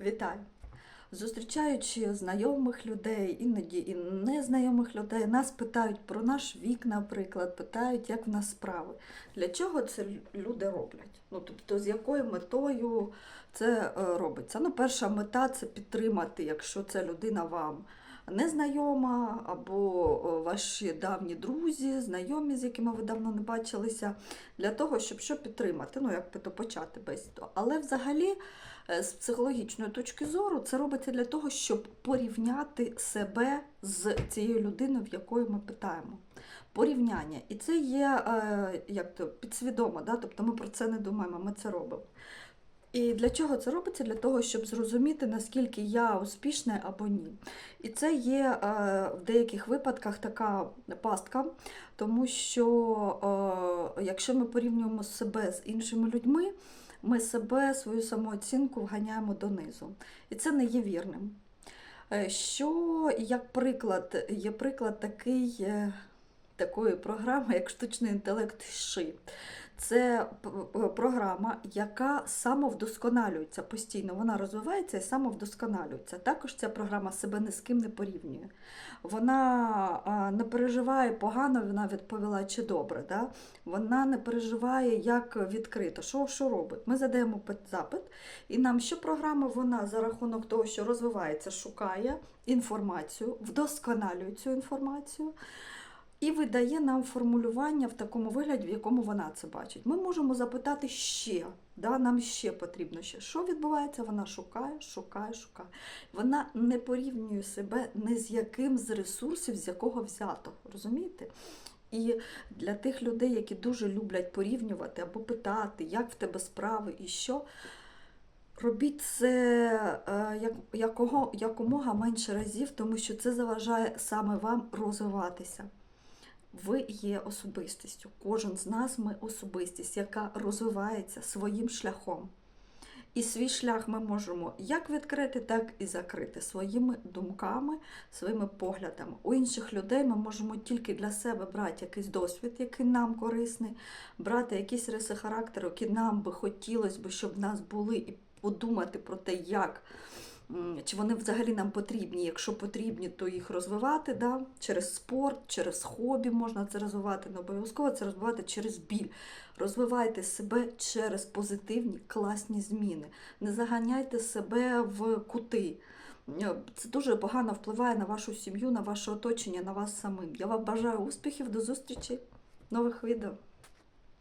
Вітаю! Зустрічаючи знайомих людей, іноді і незнайомих людей, нас питають про наш вік, наприклад, питають, як в нас справи. Для чого це люди роблять? Ну, тобто, з якою метою це е, робиться? Ну, перша мета це підтримати, якщо ця людина вам незнайома, або е, ваші давні друзі, знайомі, з якими ви давно не бачилися, для того, щоб що підтримати, ну, як то почати бесіду. Але взагалі. Е, з психологічної точки зору це робиться для того, щоб порівняти себе з цією людиною, в якої ми питаємо. Порівняння. І це є е, як то, підсвідомо, да? тобто ми про це не думаємо, ми це робимо. І для чого це робиться? Для того, щоб зрозуміти, наскільки я успішна або ні. І це є е, в деяких випадках така пастка, тому що е, якщо ми порівнюємо себе з іншими людьми, ми себе, свою самооцінку вганяємо донизу. І це не є вірним. Е, Що, як приклад, є приклад такий, такої програми, як штучний інтелект ШИ. Це програма, яка самовдосконалюється постійно. Вона розвивається і самовдосконалюється. Також ця програма себе ні з ким не порівнює. Вона не переживає погано, вона відповіла чи добре. Да? Вона не переживає як відкрито. Що, що робить? Ми задаємо запит, і нам що програма вона за рахунок того, що розвивається, шукає інформацію, вдосконалює цю інформацію. І видає нам формулювання в такому вигляді, в якому вона це бачить. Ми можемо запитати ще, да, нам ще потрібно ще. Що відбувається? Вона шукає, шукає, шукає. Вона не порівнює себе ні з яким з ресурсів, з якого взято. Розумієте? І для тих людей, які дуже люблять порівнювати або питати, як в тебе справи і що. Робіть це е, як, якого, якомога менше разів, тому що це заважає саме вам розвиватися. Ви є особистістю. Кожен з нас ми особистість, яка розвивається своїм шляхом. І свій шлях ми можемо як відкрити, так і закрити своїми думками, своїми поглядами. У інших людей ми можемо тільки для себе брати якийсь досвід, який нам корисний, брати якісь риси характеру, які нам би хотілося щоб в нас були, і подумати про те, як. Чи вони взагалі нам потрібні? Якщо потрібні, то їх розвивати да? через спорт, через хобі можна це розвивати, не обов'язково це розвивати через біль. Розвивайте себе через позитивні, класні зміни. Не заганяйте себе в кути. Е, Це дуже погано впливає на вашу сім'ю, на ваше оточення, на вас самим. Я вам бажаю успіхів, до зустрічі нових відео.